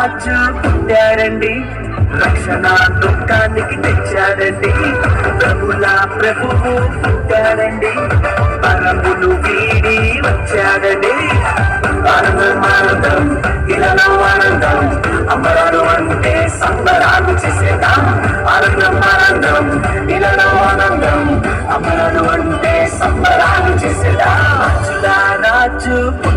రాజు పుట్టారండి రక్షణ దుఃఖానికి తెచ్చాడండి. ప్రభుల ప్రభువు పుట్టాడండి. పరములు వీడి వచ్చాడండి. ఆనందం ఆనందం ఇలాలో ఆనందం. అమరాలు అంటే సంబరాలు చేసేదాం. ఆనందం ఆనందం ఇలాలో ఆనందం. అమరాలు అంటే సంబరాలు చేసేద్దాం రాజుల రాజు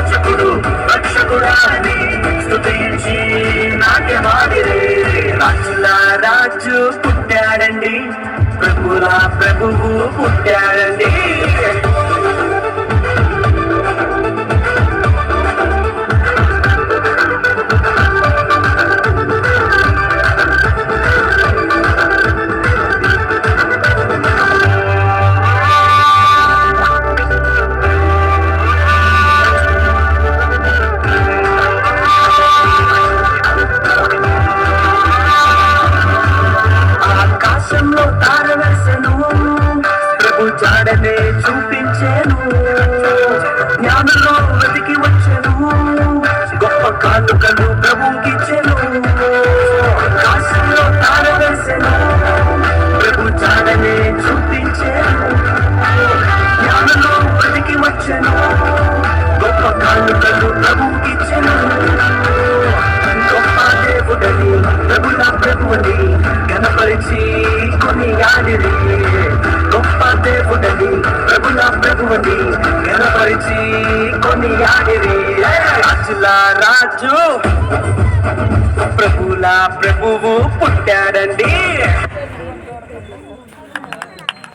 విమోచకుడు రక్షకుడాని స్తుతించి నాట్యమాడిని రాజుల రాజు పుట్టాడండి. ప్రభుల ప్రభువు పుట్టాడండి. ప్రభు చూపించాను జ్ఞానంలో కనపరిచి గొప్ప దేవుడని ప్రభుల ప్రభువని కనపరిచి కొని రాజుల రాజు ప్రభుల ప్రభువు పుట్టాడండి